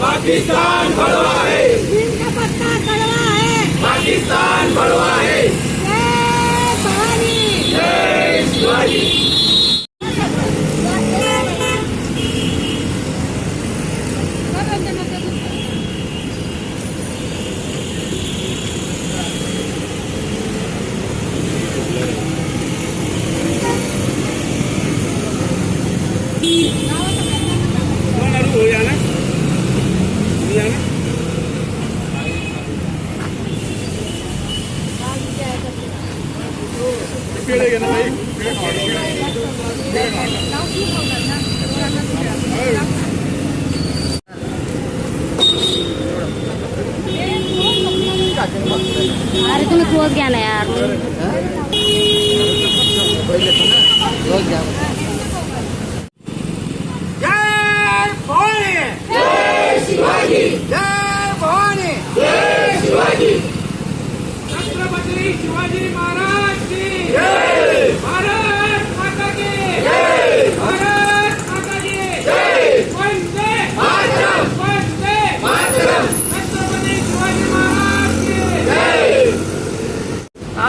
पाकिस्तान बड़वा है दिन का पत्ता कड़वा है पाकिस्तान बड़वा है जय भवानी जय शिवाजी. अरे तुम्ही क्लोज घ्या ना यार जय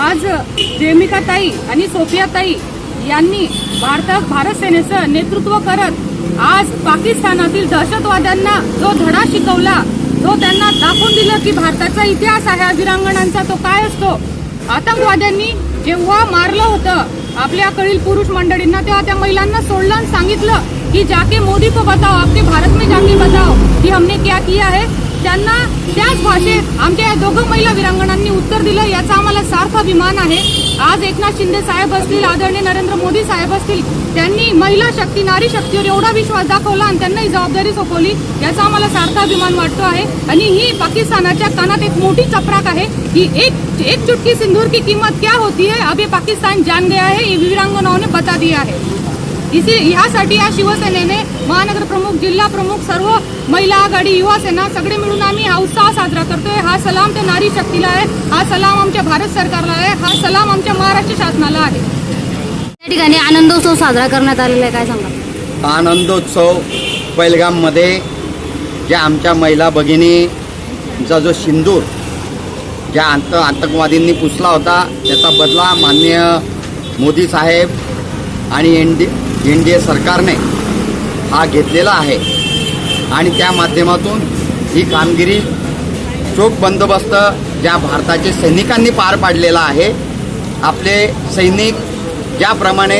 आज जेमिका ताई आणि सोफिया ताई यांनी भारतात भारत सेनेचं नेतृत्व करत आज पाकिस्तानातील दहशतवाद्यांना जो धडा शिकवला तो त्यांना दाखवून दिलं की भारताचा इतिहास आहे या वीरांगणांचा तो काय असतो? आतंकवाद्यांनी जेव्हा मारलं होतं आपल्याकडील पुरुष मंडळींना तेव्हा त्या महिलांना सोडलं आणि सांगितलं की जाके मोदी को बताओ आपके भारत में जाके बताओ की हमने क्या किया है? त्यांना त्याच भाषेत आमच्या या दोघं महिला वीरांगणांनी उत्तर दिलं याचा आम्हाला सार्थ अभिमान आहे. आज एकनाथ शिंदे साहेब असतील आदरणीय नरेंद्र मोदी साहेब असतील त्यांनी महिला शक्ती नारी शक्तीवर एवढा विश्वास दाखवला आणि त्यांना ही जबाबदारी सोपवली याचा आम्हाला सार्थ अभिमान वाटतो आहे. आणि ही पाकिस्तानाच्या कानात एक मोठी चपराक आहे. की एक एक चुटकी सिंदूर की कीमत क्या होती है? अब पाकिस्तान जान गया है ये वीरांगनाओं ने बता दिया है. इसी ह्यासाठी या शिवसेनेने महानगर प्रमुख जिल्हा प्रमुख सर्व महिला आघाडी युवा सेना सगळे मिळून आम्ही हा उत्साह साजरा करतोय. हा सलाम त्या नारी शक्तीला आहे. हा सलाम आमच्या भारत सरकारला आहे. हा सलाम आमच्या महाराष्ट्र शासनाला आहे. त्या ठिकाणी आनंदोत्सव साजरा करण्यात आलेला आहे. काय सांगा? आनंदोत्सव पैलगाममध्ये ज्या आमच्या महिला भगिनीचा जो सिंदूर ज्या आंत आतंकवादींनी पुसला होता त्याचा बदला माननीय मोदी साहेब आणि N D N D A सरकारने हा घेतलेला आहे. आणि त्या माध्यमातून ही कामगिरी चोख बंदोबस्त ज्या भारताचे सैनिकांनी पार पाडलेला आहे आपले सैनिक ज्याप्रमाणे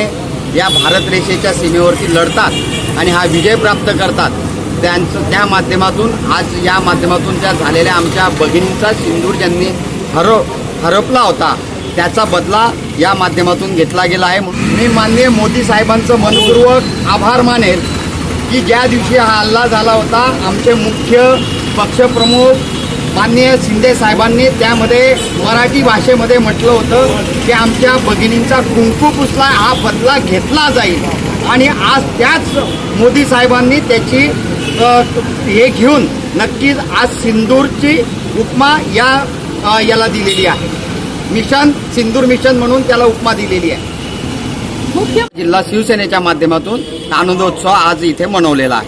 या भारत रेषेच्या सीमेवरती लढतात आणि हा विजय प्राप्त करतात त्यांचं त्या माध्यमातून आज या माध्यमातून ज्या झालेल्या आमच्या भगिनींचा सिंदूर ज्यांनी हरव हरपला होता त्याचा बदला या माध्यमातून घेतला गेला आहे. मी माननीय मोदी साहेबांचं मनपूर्वक आभार मानेल की ज्या दिवशी हा हल्ला झाला होता आमचे मुख्य पक्षप्रमुख माननीय शिंदे साहेबांनी त्यामध्ये मराठी भाषेमध्ये म्हटलं होतं की आमच्या भगिनींचा कुंकू पुसला हा बदला घेतला जाईल. आणि आज त्याच मोदी साहेबांनी त्याची हे घेऊन नक्कीच आज सिंदूरची उपमा या याला दिलेली आहे. मिशन सिंदूर मिशन म्हणून त्याला उपमा दिलेली आहे. जिल्हा शिवसेनेच्या माध्यमातून आनंदोत्सव आज इथे मनवलेला आहे.